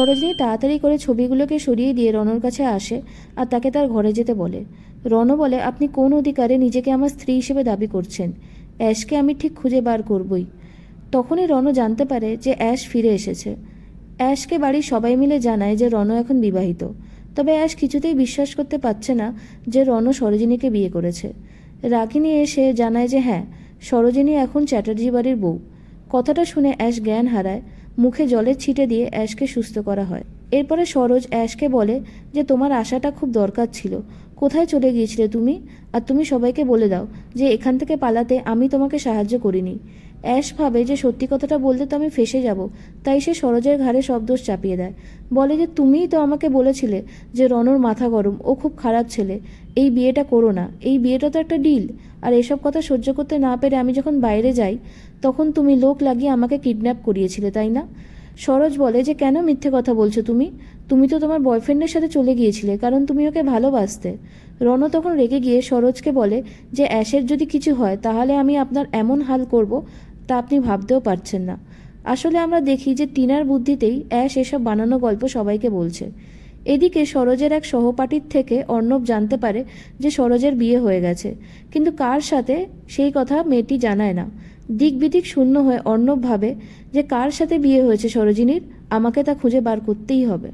সরোজিনী তাড়াতাড়ি করে ছবিগুলোকে সরিয়ে দিয়ে রনর কাছে আসে আর তাকে তার ঘরে যেতে বলে। রণ বলে, আপনি কোন অধিকারে নিজেকে আমার স্ত্রী হিসেবে দাবি করছেন? অ্যাশকে আমি ঠিক খুঁজে বার করবই। তখনই রণ জানতে পারে যে অ্যাশ ফিরে এসেছে। অ্যাশকে বাড়ির সবাই মিলে জানায় যে রণ এখন বিবাহিত। তবে অ্যাশ কিছুতেই বিশ্বাস করতে পারছে না যে রণ সরোজিনীকে বিয়ে করেছে। রাগিনী এসে জানায় যে হ্যাঁ সরোজিনী এখন চ্যাটার্জি বাড়ির বউ। কথাটা শুনে অ্যাশ জ্ঞান হারায়। মুখে জলের ছিটে দিয়ে অ্যাশকে সুস্থ করা হয়। এরপরে সরোজ অ্যাশকে বলে যে, তোমার আশাটা খুব দরকার ছিল। কোথায় চলে গিয়েছিলে তুমি? আর তুমি সবাইকে বলে দাও যে, এখান থেকে পালাতে আমি তোমাকে সাহায্য করিনি। অ্যাশ ভাবে যে, সত্যি কথাটা বলতে তো আমি ফেসে যাব। তাই সে সরোজের ঘাড়ে সব দোষ চাপিয়ে দেয়। বলে যে, তুমিই তো আমাকে বলেছিলে যে রনর মাথা গরম, ও খুব খারাপ ছেলে। এই বিয়েটা করো না। এই বিয়েটা তো একটা ডিল। আর এসব কথা সহ্য করতে না পেরে আমি যখন বাইরে যাই, তখন তুমি লোক লাগিয়ে আমাকে কিডন্যাপ করিয়েছিলে, তাই না? সরোজ বলে যে, কেন মিথ্যে কথা বলছো তুমি? তুমি তো তোমার বয়ফ্রেন্ডের সাথে চলে গিয়েছিলে, কারণ তুমি ওকে ভালোবাসতে। রণ তখন রেগে গিয়ে সরোজকে বলে, যে অ্যাশের যদি কিছু হয়, তাহলে আমি আপনার এমন হাল করব, তা আপনি ভাবতেও পারছেন না। আসলে আমরা দেখি যে, টিনার বুদ্ধিতেই অ্যাশ এসব বানানো গল্প সবাইকে বলছে। এদিকে সরোজের এক সহপাঠীর থেকে অর্ণব জানতে পারে যে সরোজের বিয়ে হয়ে গেছে। কিন্তু কার সাথে সেই কথা মেয়েটি জানায় না। দিক বিদিক শূন্য হয়ে অর্ণব ভাবে যে কার সাথে বিয়ে হয়েছে সরোজিনীর? আমাকে তা খুঁজে বার করতেই হবে।